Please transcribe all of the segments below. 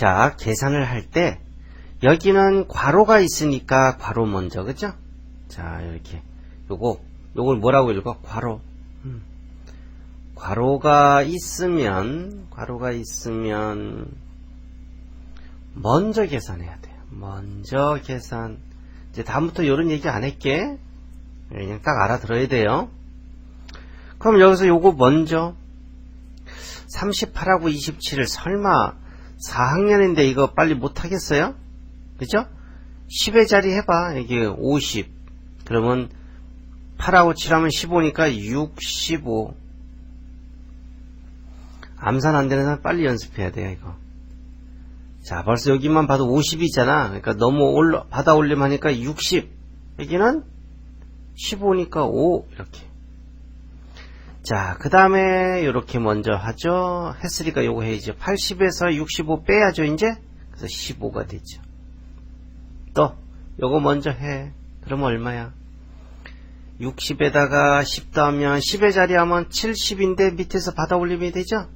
자, 계산을 할 때 여기는 괄호가 있으니까 괄호 먼저 그죠? 자, 이렇게 요거 요걸 뭐라고 읽어? 괄호. 음. 괄호가 있으면 괄호가 있으면 먼저 계산해야 돼요. 먼저 계산. 이제 다음부터 이런 얘기 안 할게. 그냥 딱 알아들어야 돼요. 그럼 여기서 요거 먼저 38하고 27을 설마 4학년인데 이거 빨리 못하겠어요? 그죠? 10의 자리 해봐. 이게 50. 그러면 8하고 7하면 15니까 65. 암산 안 되는 사람 빨리 연습해야 돼요, 이거. 자, 벌써 여기만 봐도 50이잖아. 그러니까 너무 올라, 받아 올림 하니까 60. 여기는 15니까 5. 이렇게. 자, 그 다음에 이렇게 먼저 하죠. 했으니까 요거 해야죠. 80에서 65 빼야죠, 이제. 그래서 15가 되죠. 또, 요거 먼저 해. 그러면 얼마야? 60에다가 10 더하면 10의 자리 하면 70인데 밑에서 받아 올리면 되죠?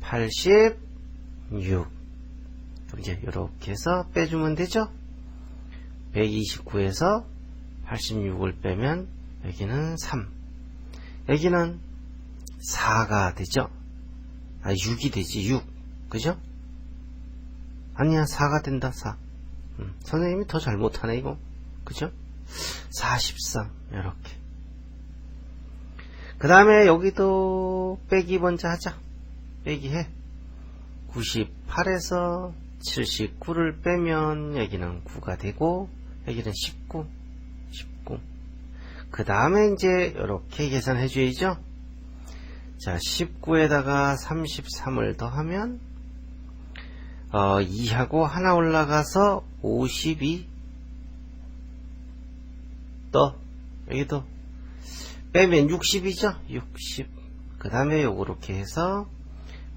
86. 그럼 이제 이렇게 해서 빼주면 되죠? 129에서 86을 빼면 여기는 3. 여기는 4가 되죠? 아, 6이 되지, 6. 그죠? 아니야, 4가 된다, 4. 음, 선생님이 더 잘못하네, 이거. 그죠? 43. 이렇게. 그 다음에 여기도 빼기 먼저 하자. 빼기 해. 98에서 79를 빼면 여기는 9가 되고, 여기는 19. 19. 그 다음에 이제 이렇게 계산해 줘야죠. 자, 19에다가 33을 더하면 어, 2하고 하나 올라가서 52. 또 여기도 빼면 60이죠. 60. 그 다음에 요렇게 해서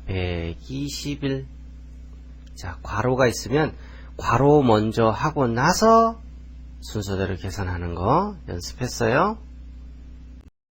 121. 자, 괄호가 있으면 괄호 먼저 하고 나서 순서대로 계산하는 거 연습했어요.